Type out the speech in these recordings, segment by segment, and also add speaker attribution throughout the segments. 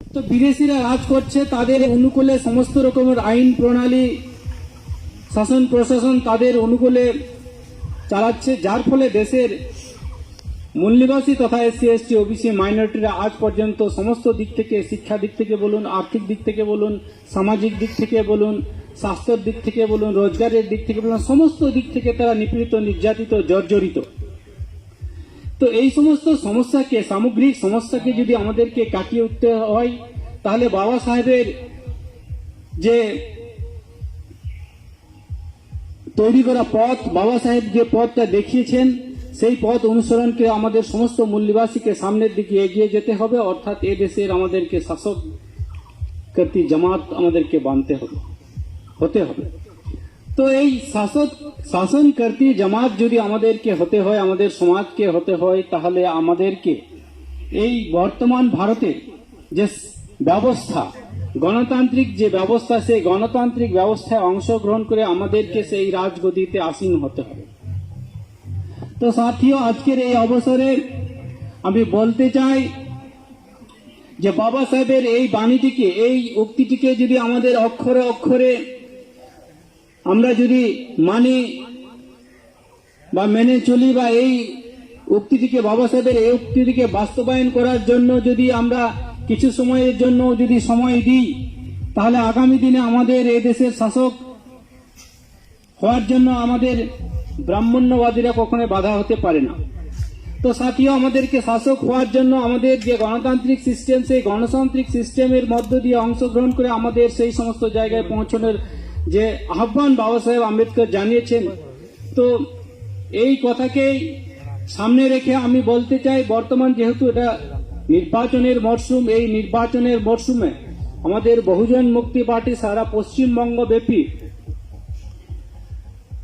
Speaker 1: তো বিদেশিরা রাজ করছে, তাদের অনুকূলে সমস্ত রকমের আইন প্রণালী, শাসন প্রশাসন তাদের অনুকূলে চালাচ্ছে, যার ফলে দেশের মূল্যবাসী তথা এসসি, এসটি, ওবিসি, মাইনরিটিরা আজ পর্যন্ত সমস্ত দিক থেকে, শিক্ষা দিক থেকে বলুন, আর্থিক দিক থেকে বলুন, সামাজিক দিক থেকে বলুন, স্বাস্থ্যের দিক থেকে বলুন, রোজগারের দিক থেকে বলুন, সমস্ত দিক থেকে তারা নিপীড়িত, নির্যাতিত, জর্জরিত। তো এই সমস্ত সমস্যাকে, সামগ্রিক সমস্যাকে যদি আমাদেরকে কাটিয়ে উঠতে হয়, তাহলে বাবা সাহেবের যে তৈরি করা পথ, বাবা সাহেব যে পথটা দেখিয়েছেন, সেই পথ অনুসরণকে আমাদের সমস্ত মূল্যবাসীকে সামনের দিকে এগিয়ে যেতে হবে। অর্থাৎ এ দেশের আমাদেরকে শাসক জামাত আমাদেরকে বানতে হবে, হতে হবে। তো এই শাসক শাসন কর্তৃ জামাত যদি আমাদেরকে হতে হয়, আমাদের সমাজকে হতে হয়, তাহলে আমাদেরকে এই বর্তমান ভারতের যে ব্যবস্থা, গণতান্ত্রিক যে ব্যবস্থা, সেই গণতান্ত্রিক ব্যবস্থায় অংশগ্রহণ করে আমাদেরকে সেই রাজগদিতে আসীন হতে হবে। তো সাথীয় আজকের এই অবসরে আমি বলতে চাই যে বাবা সাহেবের এই বাণীটিকে, এই উক্তিটিকে যদি আমাদের অক্ষরে অক্ষরে আমরা যদি মানি বা মেনে চলি বা এই উক্তিটিকে বাবা সাহেবের এই উক্তিটিকে বাস্তবায়ন করার জন্য যদি আমরা কিছু সময়ের জন্য যদি সময় দিই, তাহলে আগামী দিনে আমাদের এ দেশের শাসক হওয়ার জন্য আমাদের ব্রাহ্মণ্যবাদীরা কখনো বাধা হতে পারে না। তো সাথীও, আমাদেরকে শাসক হওয়ার জন্য আমাদের যে গণতান্ত্রিক সিস্টেম সেই গণতান্ত্রিক সিস্টেমের মধ্য দিয়ে অংশগ্রহণ করে আমাদের সেই সমস্ত জায়গায় পৌঁছানোর যে আহ্বান বাবা সাহেব আম্বেদকর জানিয়েছেন। তো এই কথাকেই সামনে রেখে আমি বলতে চাই, বর্তমান যেহেতু এটা নির্বাচনের মরশুম এই নির্বাচনের মরশুমে আমাদের বহুজন মুক্তি পার্টি সারা পশ্চিমবঙ্গ ব্যাপী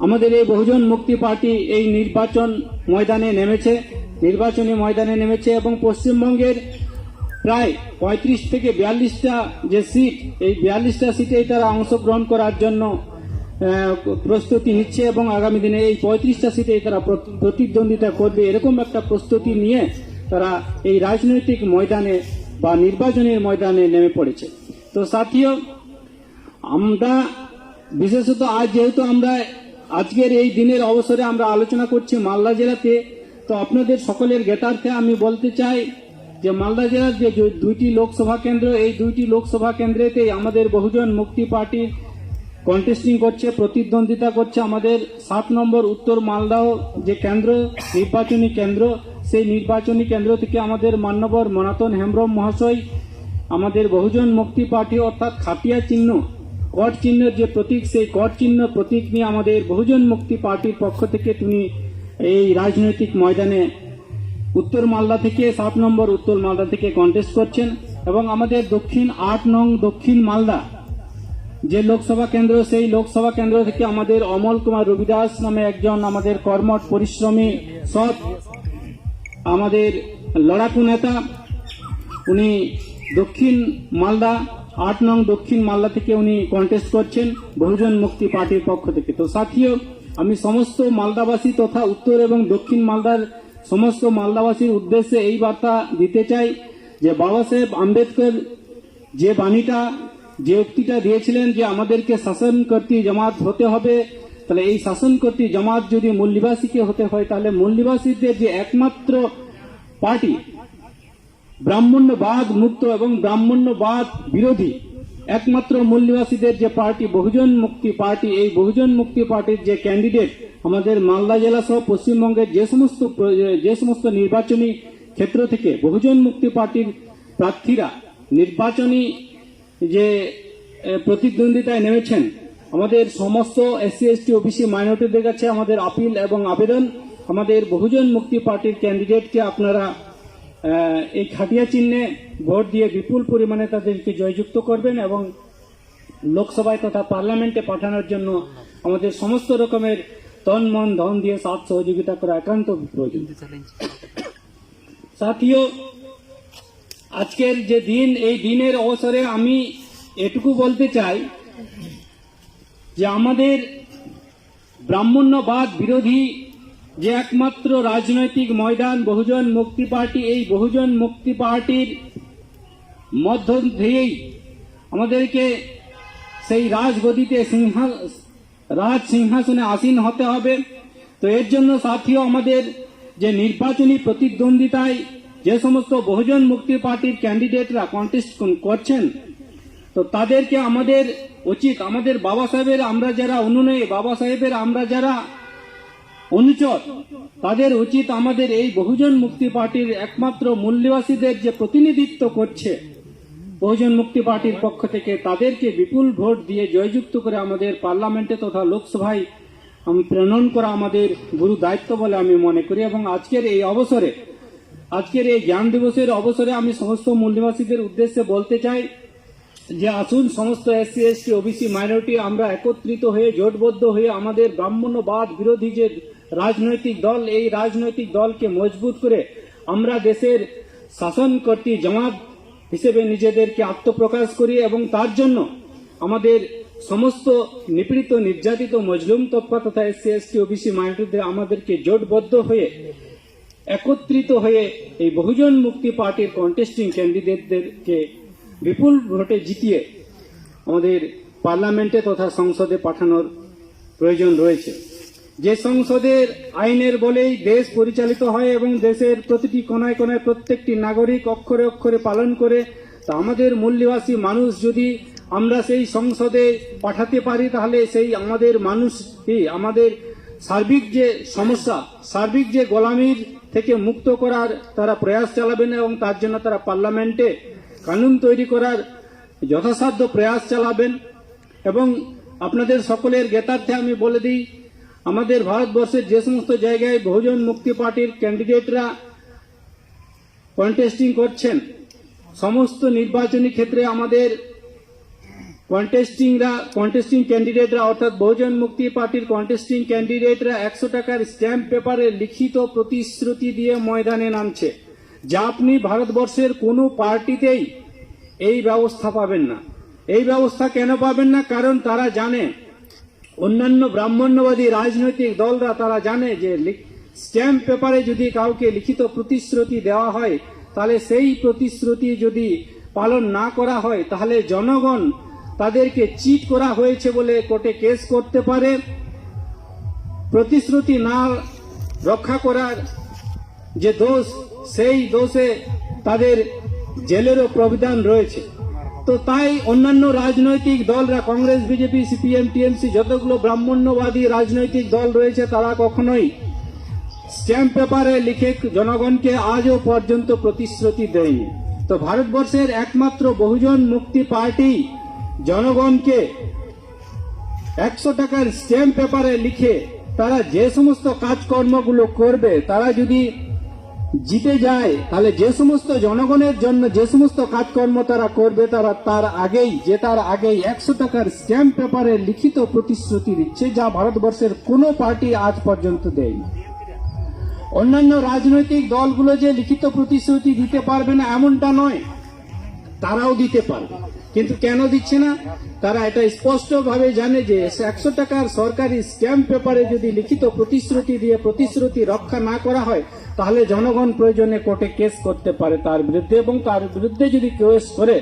Speaker 1: আমাদের এই বহুজন মুক্তি পার্টি এই নির্বাচন ময়দানে নেমেছে, নির্বাচনী ময়দানে নেমেছে এবং পশ্চিমবঙ্গের প্রায় পঁয়ত্রিশ থেকে বিয়াল্লিশটা যে সিট, এই বিয়াল্লিশটা সিটে তারা অংশগ্রহণ করার জন্য প্রস্তুতি নিচ্ছে এবং আগামী দিনে এই পঁয়ত্রিশটা সিটে তারা প্রতিদ্বন্দ্বিতা করবে। এরকম একটা প্রস্তুতি নিয়ে তারা এই রাজনৈতিক ময়দানে বা নির্বাচনের ময়দানে নেমে পড়েছে। তো সাথীয় আমরা, বিশেষত আজ যেহেতু আমরা আজকের এই দিনের অবসরে আমরা আলোচনা করছি মালদা জেলাতে, তো আপনাদের সকলের জ্ঞাতার্থে আমি বলতে চাই যে মালদা জেলার যে দুইটি লোকসভা কেন্দ্র, এই দুইটি লোকসভা কেন্দ্রেতে আমাদের বহুজন মুক্তি পার্টি কন্টেস্টিং করছে, প্রতিদ্বন্দ্বিতা করছে। আমাদের সাত নম্বর উত্তর মালদাহ যে কেন্দ্র, নির্বাচনী কেন্দ্র, সেই নির্বাচনী কেন্দ্র থেকে আমাদের মান্যবর মনাতন হেমব্রম মহাশয়, আমাদের বহুজন মুক্তি পার্টি অর্থাৎ খাটিয়া চিহ্ন, কট চিহ্নের যে প্রতীক, সেই কট চিহ্ন প্রতীক নিয়ে আমাদের বহুজন মুক্তি পার্টির পক্ষ থেকে তিনি এই রাজনৈতিক ময়দানে উত্তর মালদা থেকে সাত নম্বর উত্তর মালদা থেকে কন্টেস্ট করছেন এবং আমাদের দক্ষিণ আট নং দক্ষিণ মালদা যে লোকসভা কেন্দ্র, সেই লোকসভা কেন্দ্র থেকে আমাদের অমল কুমার রবিদাস নামে একজন আমাদের কর্মঠ পরিশ্রমী সৎ আমাদের লড়াকু নেতা। উনি দক্ষিণ মালদা, আট নং দক্ষিণ মালদা থেকে উনি কন্টেস্ট করছেন বহুজন মুক্তি পার্টির পক্ষ থেকে। তো সাথীয় আমি সমস্ত মালদাবাসী তথা উত্তর এবং দক্ষিণ মালদার সমস্ত মালদাবাসীর উদ্দেশ্যে এই বার্তা দিতে চাই যে বাবা সাহেব আম্বেদকর যে বাণীটা, যে উক্তিটা দিয়েছিলেন যে আমাদেরকে শাসন কর্তৃ জামাত হতে হবে, তাহলে এই শাসন কর্তৃ জামাত যদি মূল্যবাসীকে হতে হয়, তাহলে মূল্যবাসীদের যে একমাত্র পার্টি, ব্রাহ্মণ্যবাদ মুক্ত এবং ব্রাহ্মণ্যবাদ বিরোধী একমাত্র মূল্যবাসীদের যে পার্টি, বহুজন মুক্তি পার্টি, এই বহুজন মুক্তি পার্টির যে ক্যান্ডিডেট আমাদের মালদা জেলা সহ পশ্চিমবঙ্গের যে সমস্ত যে সমস্ত নির্বাচনী ক্ষেত্র থেকে বহুজন মুক্তি পার্টির প্রার্থীরা নির্বাচনী যে প্রতিদ্বন্দ্বিতায় নেমেছেন, আমাদের সমস্ত এসসি, এসটি, ওবিসি মাইনরিটিদের কাছে আমাদের আপিল এবং আবেদন, আমাদের বহুজন মুক্তি পার্টির ক্যান্ডিডেটকে আপনারা এই খাটিয়া চিহ্নে ভোট দিয়ে বিপুল পরিমাণে তাদেরকে জয়যুক্ত করবেন এবং লোকসভায় তথা পার্লামেন্টে পাঠানোর জন্য আমাদের সমস্ত রকমের তন, মন, ধন দিয়ে সাথ সহযোগিতা করা একান্ত প্রয়োজন। সাথীয় আজকের যে দিন, এই দিনের অবসরে আমি এটুকু বলতে চাই যে আমাদের ব্রাহ্মণ্যবাদ বিরোধী যে একমাত্র রাজনৈতিক ময়দান, বহুজন মুক্তি পার্টি, এই বহুজন মুক্তি পার্টির মধ্য দিয়েই আমাদেরকে সেই রাজগদিতে সিংহা, রাজ সিংহাসনে আসীন হতে হবে। তো এর জন্য সাথীয় আমাদের যে নির্বাচনী প্রতিদ্বন্দ্বিতায় যে সমস্ত বহুজন মুক্তি পার্টির ক্যান্ডিডেটরা কন্টেস্ট করছেন, তো তাদেরকে আমাদের উচিত, আমাদের বাবা সাহেবের আমরা যারা অনুনয়ী বাবা সাহেবের আমরা যারা অনুচর, তাদের উচিত আমাদের এই বহুজন মুক্তি পার্টির একমাত্র মূল্যবাসীদের যে প্রতিনিধিত্ব করছে, বহুজন মুক্তি পার্টির পক্ষ থেকে তাদেরকে বিপুল ভোট দিয়ে জয়যুক্ত করে আমাদের পার্লামেন্টে তথা লোকসভায় আমি প্রেরণ করা আমাদের গুরু দায়িত্ব বলে আমি মনে করি এবং আজকের এই অবসরে, আজকের এই জ্ঞান দিবসের অবসরে আমি সমস্ত মূল্যবাসীদের উদ্দেশ্যে বলতে চাই যে আসুন সমস্ত এসসি, এসটি, ওবিসি, মাইনরিটি আমরা একত্রিত হয়ে, জোটবদ্ধ হয়ে আমাদের ব্রাহ্মণ্যবাদ বিরোধী যে রাজনৈতিক দল, এই রাজনৈতিক দলকে মজবুত করে আমরা দেশের শাসন কর্তী জামাত হিসেবে নিজেদেরকে আত্মপ্রকাশ করি এবং তার জন্য আমাদের সমস্ত নিপীড়িত, নির্যাতিত, মজলুম তৎপা তথা এসসি, এসটি, ওবিসি মাইনরিটিদের আমাদেরকে জোটবদ্ধ হয়ে, একত্রিত হয়ে এই বহুজন মুক্তি পার্টির কন্টেস্টিং ক্যান্ডিডেটদেরকে বিপুল ভোটে জিতিয়ে আমাদের পার্লামেন্টে তথা সংসদে পাঠানোর প্রয়োজন রয়েছে। যে সংসদের আইনের বলেই দেশ পরিচালিত হয় এবং দেশের প্রতিটি কোনায় কোনায় প্রত্যেকটি নাগরিক অক্ষরে অক্ষরে পালন করে, তা আমাদের মূল্যবাসী মানুষ যদি আমরা সেই সংসদে পাঠাতে পারি, তাহলে সেই আমাদের মানুষই আমাদের সার্বিক যে সমস্যা, সার্বিক যে গোলামির থেকে মুক্ত করার তারা প্রয়াস চালাবেন এবং তার জন্য তারা পার্লামেন্টে কানুন তৈরি করার যথাসাধ্য প্রয়াস চালাবেন। এবং আপনাদের সকলের জ্ঞাতার্থে আমি বলে দিই আমাদের ভারতবর্ষের যে সমস্ত জায়গায় বহুজন মুক্তি পার্টির ক্যান্ডিডেটরা কন্টেস্টিং করছেন, সমস্ত নির্বাচনী ক্ষেত্রে আমাদের কন্টেস্টিংরা কন্টেস্টিং ক্যান্ডিডেটরা অর্থাৎ বহুজন মুক্তি পার্টির কন্টেস্টিং ক্যান্ডিডেটরা একশো টাকার স্ট্যাম্প পেপারে লিখিত প্রতিশ্রুতি দিয়ে ময়দানে নামছে, যা আপনি ভারতবর্ষের কোনো পার্টিতেই এই ব্যবস্থা পাবেন না। এই ব্যবস্থা কেন পাবেন না? কারণ তারা জানে অন্যান্য ব্রাহ্মণ্যবাদী রাজনৈতিক দলরা তারা জানে যে স্ট্যাম্প পেপারে যদি কাউকে লিখিত প্রতিশ্রুতি দেওয়া হয়, তাহলে সেই প্রতিশ্রুতি যদি পালন না করা হয়, তাহলে জনগণ তাদেরকে চিট করা হয়েছে বলে কোর্টে কেস করতে পারে। প্রতিশ্রুতি না রক্ষা করার যে দোষ, সেই দোষে তাদের জেলেরও প্রবিধান রয়েছে। তো তাই অন্যান্য রাজনৈতিক দলরা, কংগ্রেস, বিজেপি, সিপিএম, টিএমসি যতগুলো ব্রাহ্মণ্যবাদী রাজনৈতিক দল রয়েছে তারা কখনোই স্ট্যাম্প পেপারে লিখে জনগণকে আজও পর্যন্ত প্রতিশ্রুতি দেয়নি। তো ভারতবর্ষের একমাত্র বহুজন মুক্তি পার্টি জনগণকে একশো টাকার স্ট্যাম্প পেপারে লিখে তারা যে সমস্ত কাজকর্মগুলো করবে, তারা যদি জিতে যায়, তাহলে যে সমস্ত জনগণের জন্য যে সমস্ত কাজকর্ম তারা করবে, তারা তার আগেই, যে তার আগেই একশো টাকার স্ট্যাম্প পেপারে লিখিত প্রতিশ্রুতি দিচ্ছে, যা ভারতবর্ষের কোনো পার্টি আজ পর্যন্ত দেয়নি। অন্যান্য রাজনৈতিক দলগুলো যে লিখিত প্রতিশ্রুতি দিতে পারবে না, এমনটা নয়। তারাও দিতে পারবে। কিন্তু কেন দিচ্ছে না? তারা এটা স্পষ্ট ভাবে জানে যে একশো টাকার সরকারি স্ট্যাম্প পেপারে যদি লিখিত প্রতিশ্রুতি দিয়ে প্রতিশ্রুতি রক্ষা না করা হয়, তাহলে জনগণ প্রয়োজনে কোর্টে কেস করতে পারে তার বিরুদ্ধে এবং তার বিরুদ্ধে যদি কেস করে,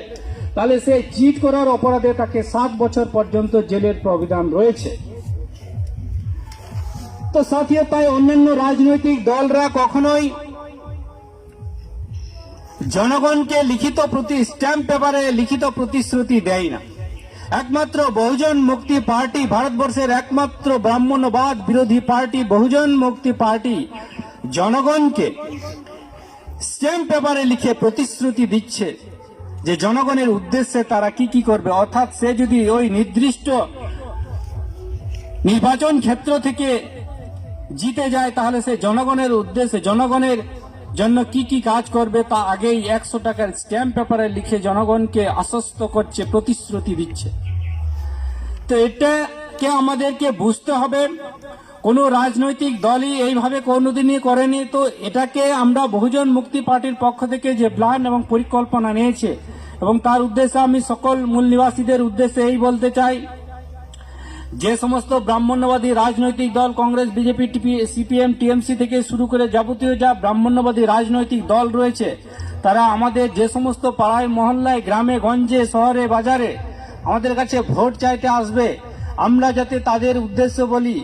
Speaker 1: তাহলে সে চিট করার অপরাধে তাকে সাত বছর পর্যন্ত জেলের প্রবিধান রয়েছে। তো সাথে তাই অন্যান্য রাজনৈতিক দলরা কখনোই জনগণকে লিখিত প্রতি স্ট্যাম্প পেপারে লিখিত প্রতিশ্রুতি দেয় না। একমাত্র বহুজন মুক্তি পার্টি ভারতবর্ষের একমাত্র ব্রাহ্মণবাদ বিরোধী পার্টি, বহুজন মুক্তি পার্টি জনগণকে স্ট্যাম্প পেপারে লিখে প্রতিশ্রুতি দিচ্ছে যে জনগণের উদ্দেশ্যে তারা কি কি করবে। অর্থাৎ সে যদি ওই নির্দিষ্ট নির্বাচন ক্ষেত্র থেকে জিতে যায়, তাহলে সে জনগণের উদ্দেশ্যে, জনগণের জন্য কি কি কাজ করবে তা আগেই একশো টাকার স্ট্যাম্প পেপারে লিখে জনগণকে আশ্বস্ত করছে, প্রতিশ্রুতি দিচ্ছে। তো এটাকে আমাদেরকে বুঝতে হবে। কোনো রাজনৈতিক দলই এইভাবে কোনোদিনই করেনি। তো এটাকে আমরা বহুজন মুক্তি পার্টির পক্ষ থেকে যে প্ল্যান এবং পরিকল্পনা নিয়েছে এবং তার উদ্দেশ্যে আমি সকল মূল নিবাসীদের উদ্দেশ্যে এই বলতে চাই যে সমস্ত ব্রাহ্মণ্যবাদী রাজনৈতিক দল কংগ্রেস, বিজেপি সিপিএম, টিএমসি থেকে শুরু করে যাবতীয় যা ব্রাহ্মণ্যবাদী রাজনৈতিক দল রয়েছে, তারা আমাদের যে সমস্ত পাড়ায়, মহল্লায়, গ্রামে, গঞ্জে, শহরে, বাজারে আমাদের কাছে ভোট চাইতে আসবে। আমরা যাতে তাদের উদ্দেশ্য বলি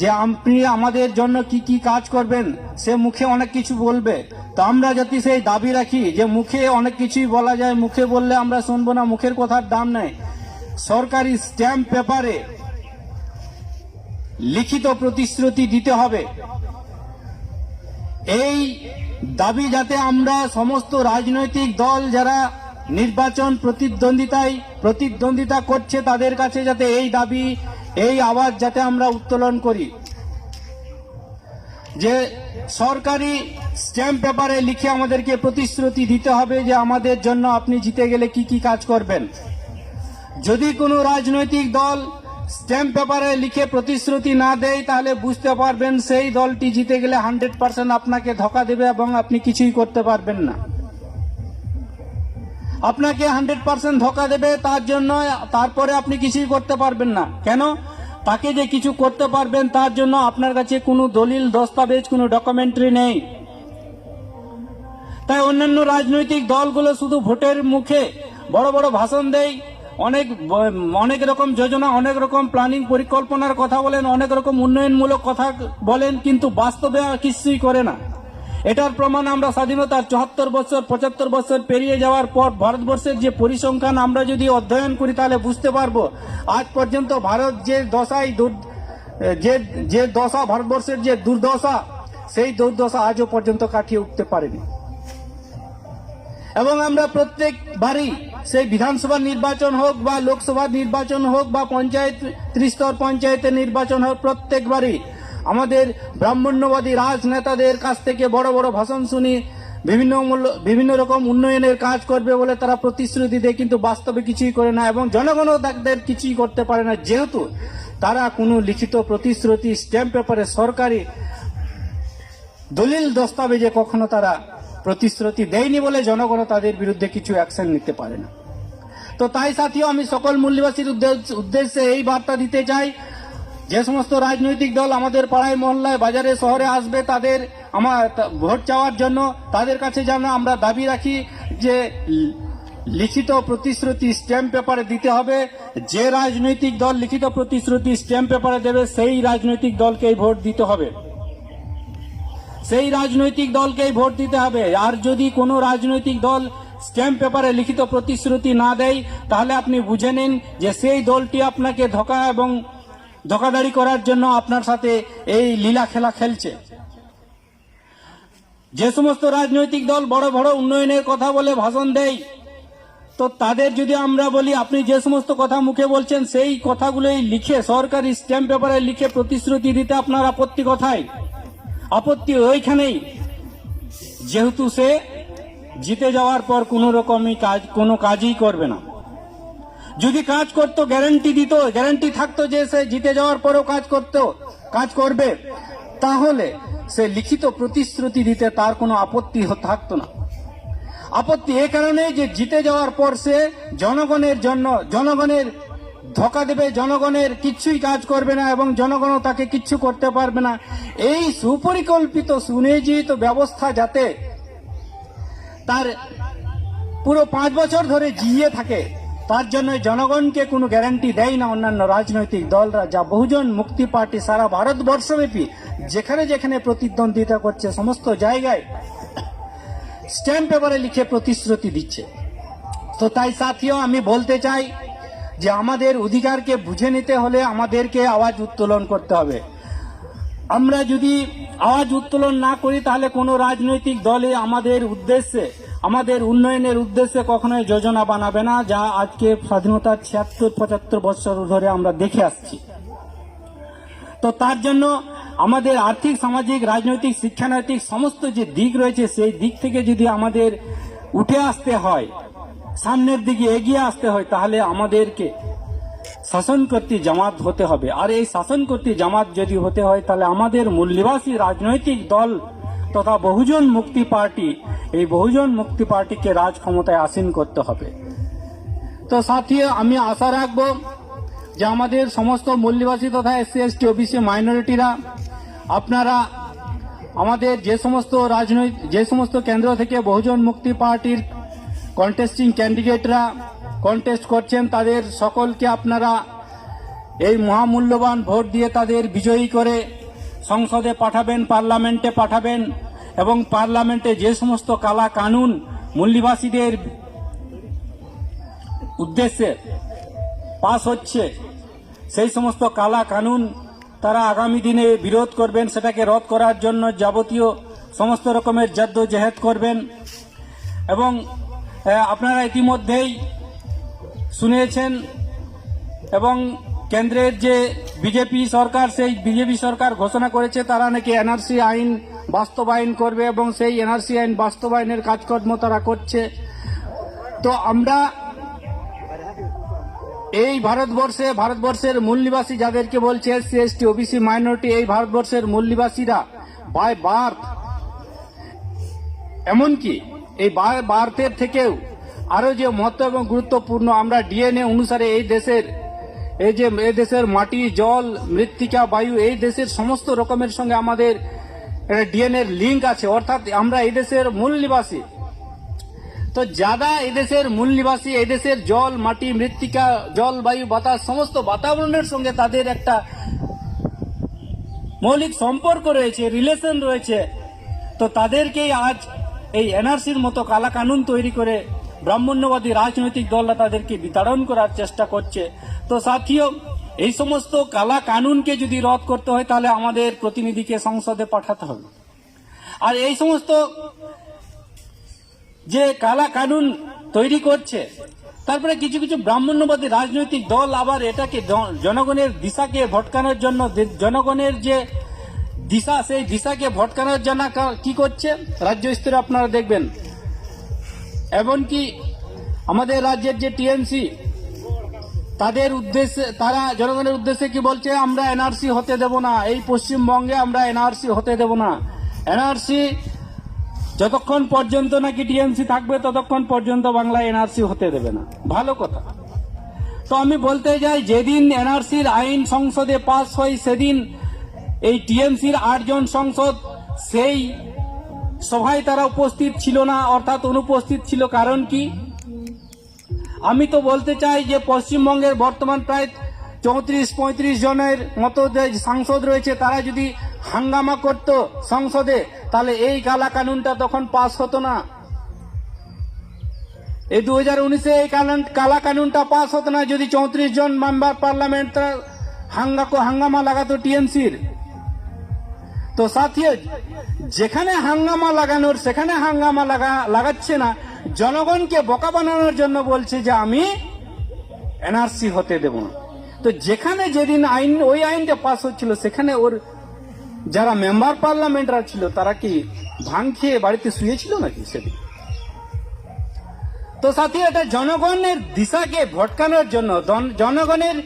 Speaker 1: যে আপনি আমাদের জন্য কি কি কাজ করবেন, সে মুখে অনেক কিছু বলবে। তো আমরা যাতে সেই দাবি রাখি যে মুখে অনেক কিছুই বলা যায়, মুখে বললে আমরা শুনব না, মুখের কথার দাম নেই। সরকারি স্ট্যাম্প পেপারে লিখিত প্রতিশ্রুতি দিতে হবে। এই দাবি যাতে আমরা সমস্ত রাজনৈতিক দল যারা নির্বাচন প্রতিদ্বন্দ্বিতায় প্রতিদ্বন্দ্বিতা করছে তাদের কাছে যাতে এই দাবি, এই আওয়াজ যাতে আমরা উত্তোলন করি। যে সরকারি স্ট্যাম্প পেপারে লিখে আমাদেরকে প্রতিশ্রুতি দিতে হবে যে আমাদের জন্য আপনি জিতে গেলে কি কি কাজ করবেন। যদি কোনো রাজনৈতিক দল স্ট্যাম্প পেপারে লিখে প্রতিশ্রুতি না দেয় তাহলে বুঝতে পারবেন সেই দলটি জিতে গেলে হান্ড্রেড পার্সেন্ট আপনাকে ধোকা দেবে এবং আপনি কিছুই করতে পারবেন না। আপনাকে হান্ড্রেড পার্সেন্ট ধোকা দেবে তার জন্য, তারপরে আপনি কিছুই করতে পারবেন না। কেন? তাকে যে কিছু করতে পারবেন তার জন্য আপনার কাছে কোনো দলিল, দস্তাবেজ, কোনো ডকুমেন্টারি নেই। তাই অন্যান্য রাজনৈতিক দলগুলো শুধু ভোটের মুখে বড় বড় ভাষণ দেয়। অনেক অনেক রকম যোজনা, অনেক রকম প্ল্যানিং পরিকল্পনার কথা বলেন, অনেক রকম উন্নয়নমূলক কথা বলেন, কিন্তু বাস্তবে কিছুই করে না। এটার প্রমাণ আমরা স্বাধীনতার চুয়াত্তর বছর, পঁচাত্তর বছর পেরিয়ে যাওয়ার পর ভারতবর্ষের যে পরিসংখ্যান আমরা যদি অধ্যয়ন করি, তাহলে বুঝতে পারব, আজ পর্যন্ত ভারত যে দশাই যে যে দশা, ভারতবর্ষের যে দুর্দশা, সেই দুর্দশা আজও পর্যন্ত কাটিয়ে উঠতে পারেনি। এবং আমরা প্রত্যেক বারই সেই বিধানসভা নির্বাচন হোক বা লোকসভা নির্বাচন হোক বা পঞ্চায়েত ত্রিস্তর পঞ্চায়েতের নির্বাচন হোক প্রত্যেকবারই আমাদের ব্রাহ্মণ্যবাদী রাজনেতাদের কাছ থেকে বড় বড় ভাষণ শুনি, বিভিন্ন মূল্য, বিভিন্ন রকম উন্নয়নের কাজ করবে বলে তারা প্রতিশ্রুতি দেয়, কিন্তু বাস্তবে কিছুই করে না এবং জনগণও তাদের কিছুই করতে পারে না। যেহেতু তারা কোনো লিখিত প্রতিশ্রুতি স্ট্যাম্প পেপারে সরকারি দলিল দস্তাবেজে কখনো তারা প্রতিশ্রুতি দেয়নি বলে জনগণ তাদের বিরুদ্ধে কিছু অ্যাকশন নিতে পারে না। তো তাই সাথীও, আমি সকল মূল্যবাসীর উদ্দেশ্য- এই বার্তা দিতে চাই, যে সমস্ত রাজনৈতিক দল আমাদের পাড়ায়, মহল্লায়, বাজারে, শহরে আসবে, তাদের আমার ভোট চাওয়ার জন্য তাদের কাছে যেন আমরা দাবি রাখি যে লিখিত প্রতিশ্রুতি স্ট্যাম্প পেপারে দিতে হবে। যে রাজনৈতিক দল লিখিত প্রতিশ্রুতি স্ট্যাম্প পেপারে দেবে, সেই রাজনৈতিক দলকেই ভোট দিতে হবে। সেই রাজনৈতিক দলকেই ভোট দিতে হবে। আর যদি কোনো রাজনৈতিক দল স্ট্যাম্প পেপারে লিখিত প্রতিশ্রুতি না দেয়, তাহলে আপনি বুঝে নিন যে সেই দলটি আপনাকে ধোকা এবং ধোকাদারি করার জন্য আপনার সাথে এই লীলা খেলা খেলছে। যে সমস্ত রাজনৈতিক দল বড় বড় উন্নয়নের কথা বলে ভাষণ দেয়, তো তাদের যদি আমরা বলি, আপনি যে সমস্ত কথা মুখে বলছেন, সেই কথাগুলোই লিখে সরকারি স্ট্যাম্প পেপারে লিখে প্রতিশ্রুতি দিতে আপনার আপত্তি কথায়? আপত্তি ওইখানেই। যেহেতু সে জিতে যাওয়ার পর কোনো রকমই কাজ, কোনো কাজই করবে না। যদি কাজ করতো গ্যারান্টি দিত গ্যারান্টি থাকতো যে সে জিতে যাওয়ার পরেও কাজ করতো, কাজ করবে, তাহলে সে লিখিত প্রতিশ্রুতি দিতে তার কোনো আপত্তি থাকতো না। আপত্তি এ কারণে যে জিতে যাওয়ার পর সে জনগণের জন্য, জনগণের ধোকা দেবে, জনগণের কিচ্ছুই কাজ করবে না এবং জনগণও তাকে কিচ্ছু করতে পারবে না। এই সুপরিকল্পিত, সুনিয়োজিত ব্যবস্থা যাতে তার পুরো পাঁচ বছর ধরে জিয়ে থাকে, তার জন্য জনগণকে কোনো গ্যারান্টি দেয় না অন্যান্য রাজনৈতিক দলরা। যা বহুজন মুক্তি পার্টি সারা ভারতবর্ষব্যাপী যেখানে যেখানে প্রতিদ্বন্দ্বিতা করছে, সমস্ত জায়গায় স্ট্যাম্প পেপারে লিখে প্রতিশ্রুতি দিচ্ছে। তো তাই সাথীও, আমি বলতে চাই যে আমাদের অধিকারকে বুঝে নিতে হলে আমাদেরকে আওয়াজ উত্তোলন করতে হবে। আমরা যদি আওয়াজ উত্তোলন না করি, তাহলে কোনো রাজনৈতিক দলে আমাদের উদ্দেশ্যে, আমাদের উন্নয়নের উদ্দেশ্যে কখনোই যোজনা বানাবে না, যা আজকে স্বাধীনতার ছিয়াত্তর, পঁচাত্তর বছর ধরে আমরা দেখে আসছি। তো তার জন্য আমাদের আর্থিক, সামাজিক, রাজনৈতিক, শিক্ষানৈতিক সমস্ত যে দিক রয়েছে, সেই দিক থেকে যদি আমাদের উঠে আসতে হয় সামনের দিকে এগিয়ে আসতে হয়, তাহলে আমাদেরকে শাসন কর্তৃ জামাত হতে হবে। আর এই শাসন কর্তৃ জামাত যদি হতে হয়, তাহলে আমাদের মূল্যবাসী রাজনৈতিক দল তথা বহুজন মুক্তি পার্টি, এই বহুজন মুক্তি পার্টিকে রাজ ক্ষমতায় আসীন করতে হবে। তো সাথী, আমি আশা রাখব যে আমাদের সমস্ত মূল্যবাসী তথা এসসি, এসটি, ওবিসি মাইনরিটিরা, আপনারা আমাদের যে সমস্ত রাজনৈতিক যে সমস্ত কেন্দ্র থেকে বহুজন মুক্তি পার্টির কন্টেস্টিং ক্যান্ডিডেটরা কন্টেস্ট করছেন, তাদের সকলকে আপনারা এই মহামূল্যবান ভোট দিয়ে তাদের বিজয়ী করে সংসদে পাঠাবেন, পার্লামেন্টে পাঠাবেন এবং পার্লামেন্টে যে সমস্ত কালা কানুন মূল্যবাসীদের উদ্দেশ্যে পাস হচ্ছে, সেই সমস্ত কালা কানুন তারা আগামী দিনে বিরোধ করবেন, সেটাকে রদ করার জন্য যাবতীয় সমস্ত রকমের জাদ্দ জেহেদ করবেন এবং আপনারা ইতিমধ্যেই শুনেছেন এবং কেন্দ্রের যে বিজেপি সরকার, সেই বিজেপি সরকার ঘোষণা করেছে, তারা নাকি এনআরসি আইন বাস্তবায়ন করবে এবং সেই এনআরসি আইন বাস্তবায়নের কাজকর্ম তারা করছে। তো আমরা এই ভারতবর্ষে, ভারতবর্ষের মূল নিবাসী যাদেরকে বলছে S SC, ST, OBC, minority, এই ভারতবর্ষের মূল নিবাসীরা বাই বার্থ এমনকি এই বার্থের থেকেও আরও যে মহত্ব এবং গুরুত্বপূর্ণ আমরা ডিএনএ অনুসারে এই দেশের, এই যে এই দেশের মাটি, জল, মৃত্তিকা, বায়ু, এই দেশের সমস্ত রকমের সঙ্গে আমাদের ডিএনএ লিঙ্ক আছে। অর্থাৎ আমরা এই দেশের মূল নিবাসী। তো যারা এদেশের মূল নিবাসী এদেশের জল, মাটি, মৃত্তিকা, জল, বায়ু, বাতাস, সমস্ত বাতাবরণের সঙ্গে তাদের একটা মৌলিক সম্পর্ক রয়েছে রিলেশন রয়েছে। তো তাদেরকেই আজ এই এনআরসির মতো কালা কানুন তৈরি করে ব্রাহ্মণ্যবাদী রাজনৈতিক দলরা তাদেরকে বিতাড়ন করার চেষ্টা করছে। তো সাথীয় এই সমস্ত কালা কানুনকে যদি রদ করতে হয়, তাহলে আমাদের প্রতিনিধিকে সংসদে পাঠাতে হবে। আর এই সমস্ত যে কালা কানুন তৈরি করছে, তারপরে কিছু কিছু ব্রাহ্মণ্যবাদী রাজনৈতিক দল আবার এটাকে জনগণের দিশাকে ভটকানোর জন্য জনগণের যে দিশা, সেই দিশাকে ভটকানোর জন্য কা- করছে? রাজ্য স্তরে আপনারা দেখবেন। এমনকি আমাদের রাজ্যের যে টিএমসি, তাদের উদ্দেশ্যে, তারা জনগণের উদ্দেশ্যে কি বলছে? আমরা এনআরসি হতে দেব না। এই পশ্চিমবঙ্গে আমরা এনআরসি হতে দেব না। এনআরসি যতক্ষণ পর্যন্ত নাকি টিএমসি থাকবে, ততক্ষণ পর্যন্ত বাংলা এনআরসি হতে দেবে না। ভালো কথা। তো আমি বলতে যাই যেদিন এনআরসির আইন সংসদে পাস হয়, সেদিন এই টিএমসির আটজন সংসদ, সেই সভায় তারা উপস্থিত ছিল না, অর্থাৎ অনুপস্থিত ছিল কারণ কি? আমি তো বলতে চাই যে পশ্চিমবঙ্গের বর্তমান প্রায় চৌত্রিশ, পঁয়ত্রিশ জনের মতো যে সাংসদ রয়েছে, তারা যদি হাঙ্গামা করত সংসদে, তাহলে এই কালা কানুনটা তখন পাস হতো না। এই দু হাজার উনিশে এই কানুন- কালা কানুনটা পাস হতো না, যদি চৌত্রিশ জন মেম্বার পার্লামেন্ট হাঙ্গা, হাঙ্গামা লাগাতো টিএমসির। তো সাথী যেখানে হাঙ্গামা লাগানোর, সেখানে হাঙ্গামা লাগা, লাগাচ্ছে না, জনগণকে বোকা বানানোর জন্য বলছে যে আমি এনআরসি হতে দেব না। তো যেখানে যেদিন আইন, ওই আইনটা পাস হচ্ছিল, সেখানে ওর যারা মেম্বার পার্লামেন্টরা ছিল, তারা কি ভাং খেয়ে বাড়িতে শুয়েছিল নাকি সেদিন? তো সাথী এটা জনগণের দিশাকে ভটকানোর জন্য জনগণের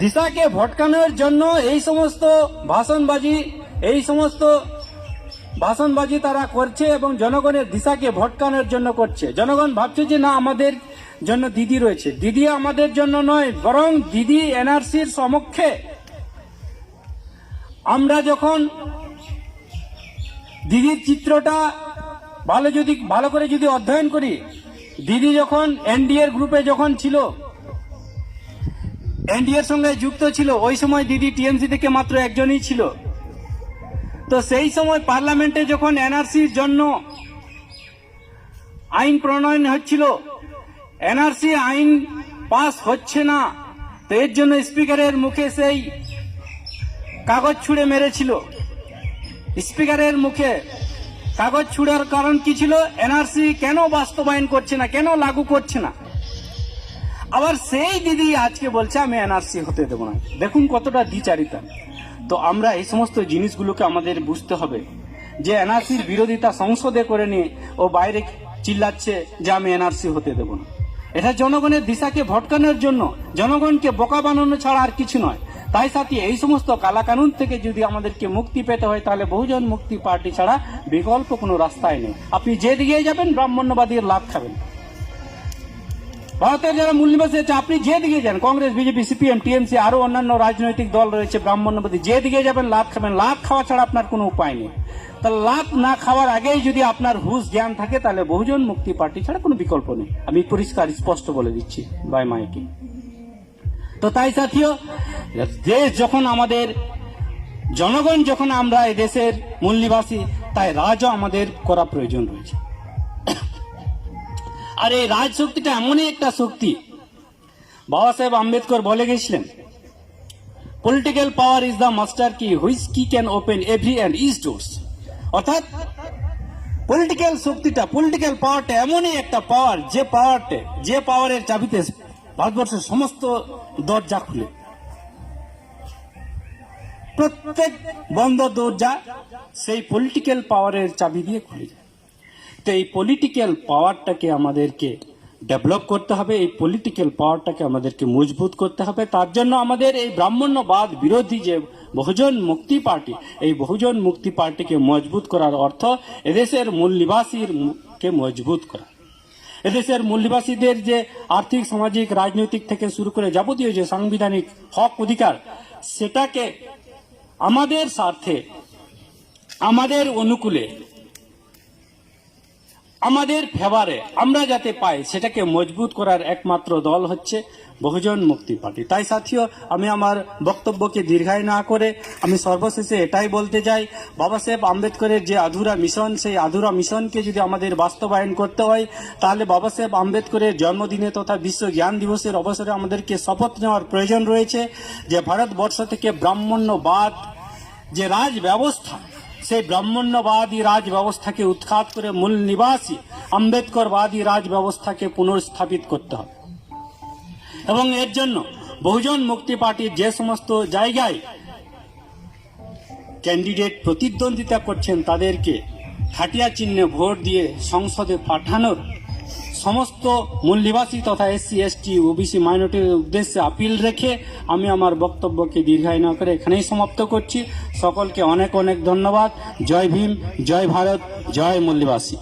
Speaker 1: দিশাকে ভটকানোর জন্য এই সমস্ত ভাষণবাজি এই সমস্ত ভাষণবাজি তারা করছে এবং জনগণের দিশাকে ভটকানোর জন্য করছে। জনগণ ভাবছে যে না, আমাদের জন্য দিদি রয়েছে। দিদি আমাদের জন্য নয়, বরং দিদি এনআরসির সমক্ষে। আমরা যখন দিদির চিত্রটা ভালো যদি, ভালো করে যদি অধ্যয়ন করি, দিদি যখন এনডিএর গ্রুপে যখন ছিল, এনডিএর সঙ্গে যুক্ত ছিল, ওই সময় দিদি টিএমসি থেকে মাত্র একজনই ছিল। তো সেই সময় পার্লামেন্টে যখন এনআরসির জন্য আইন প্রণয়ন হচ্ছিল, এনআরসি আইন পাস হচ্ছে না, তো এর জন্য স্পিকারের মুখে সেই কাগজ ছুঁড়ে মেরেছিল। স্পিকারের মুখে কাগজ ছুঁড়ার কারণ কি ছিল? এনআরসি কেন বাস্তবায়ন করছে না? কেন লাগু করছে না? আবার সেই দিদি আজকে বলছে, আমি এনআরসি হতে দেবো না। দেখুন কতটা দ্বিচারিতা। তো আমরা এই সমস্ত জিনিসগুলোকে আমাদের বুঝতে হবে। যে এনআরসির বিরোধিতা সংসদে করে নিয়ে ও বাইরে চিল্লাচ্ছে যে আমি এনআরসি হতে দেবো না। এটা জনগণের দিশাকে ভটকানোর জন্য, জনগণকে বোকা বানানো ছাড়া আর কিছু নয়। তাই সাথে এই সমস্ত কালাকানুন থেকে যদি আমাদেরকে মুক্তি পেতে হয়, তাহলে বহুজন মুক্তি পার্টি ছাড়া বিকল্প কোনো রাস্তায় নেই। আপনি যেদিকে যাবেন, ব্রাহ্মণ্যবাদীর লাভ খাবেন। ভারতের যারা মূল নিবাসী আছে আপনি যে দিকে যান, কংগ্রেস, বিজেপি, সিপিএম, টিএমসি, আরও অন্যান্য রাজনৈতিক দল রয়েছে ব্রাহ্মণ্যবাদী যে দিকে যাবেন লাভ খাবেন। লাভ খাওয়া ছাড়া আপনার কোনো উপায় নেই। তাহলে লাভ না খাওয়ার আগেই যদি আপনার হুশ জ্ঞান থাকে, তাহলে বহুজন মুক্তি পার্টি ছাড়া কোনো বিকল্প নেই। আমি পরিষ্কার, স্পষ্ট বলে দিচ্ছি বাই মাইকে তো তাই সাথীয় দেশ যখন আমাদের, জনগণ যখন আমরা এই দেশের মূল নিবাসী, তাই রাজও আমাদের করা প্রয়োজন রয়েছে। আর এই রাজ শক্তিটা এমনই একটা শক্তি। বাবা সাহেব আম্বেদকর বলে গেছিলেন political power is the master key which key can open every and is doors অর্থাৎ পলিটিক্যাল শক্তিটা পলিটিক্যাল পাওয়ারটা এমনই একটা পাওয়ার যে পাওয়ারটা যে পাওয়ারের চাবিতে ভারতবর্ষের সমস্ত দরজা খুলে। প্রত্যেক বন্ধ দরজা সেই পলিটিক্যাল পাওয়ারের চাবি দিয়ে খুলে যায়। তো এই পলিটিক্যাল পাওয়ারটাকে আমাদেরকে ডেভেলপ করতে হবে, এই পলিটিক্যাল পাওয়ারটাকে আমাদেরকে মজবুত করতে হবে। তার জন্য আমাদের এই ব্রাহ্মণ্যবাদ বিরোধী যে বহুজন মুক্তি পার্টি, এই বহুজন মুক্তি পার্টিকে মজবুত করার অর্থ এদেশের মূল নিবাসীর কে মজবুত করা। এদেশের মূলনিবাসীদের যে আর্থিক, সামাজিক, রাজনৈতিক থেকে শুরু করে যাবতীয় যে সাংবিধানিক হক অধিকার, সেটাকে আমাদের স্বার্থে, আমাদের অনুকূলে আমাদের ফেভারে, আমরা যাতে পাই, সেটাকে মজবুত করার একমাত্র দল হচ্ছে বহুজন মুক্তি পার্টি। তাই সাথীয় আমি আমার বক্তব্যকে দীর্ঘায় না করে আমি সর্বশেষে এটাই বলতে চাই, বাবা সাহেব আম্বেদকরের যে আধুরা মিশন, সেই আধুরা মিশনকে যদি আমাদের বাস্তবায়ন করতে হয়, তাহলে বাবা সাহেব আম্বেদকরের জন্মদিনে তথা বিশ্ব জ্ঞান দিবসের অবসরে আমাদেরকে শপথ নেওয়ার প্রয়োজন রয়েছে যে ভারতবর্ষ থেকে ব্রাহ্মণ্যবাদ যে রাজ ব্যবস্থা সেই ব্রাহ্মণ্যবাদী রাজ ব্যবস্থাকে উৎখাত করে মূল নিবাসী আম্বেদকরবাদী রাজ ব্যবস্থাকে পুনর্স্থাপিত করতে হবে। এবং এর জন্য বহুজন মুক্তি পার্টির যে সমস্ত জায়গায় ক্যান্ডিডেট প্রতিদ্বন্দ্বিতা করছেন, তাদেরকে খাটিয়া চিহ্নে ভোট দিয়ে সংসদে পাঠানোর সমস্ত মূলনিবাসী তথা এসসি, এসটি, ওবিসি, মাইনরিটির উদ্দেশ্যে আপিল রেখে আমি আমার বক্তব্যকে দীর্ঘায় না করে এখানেই সমাপ্ত করছি। সকলকে অনেক অনেক ধন্যবাদ। জয় ভীম, জয় ভারত, জয় মূল্যবাসী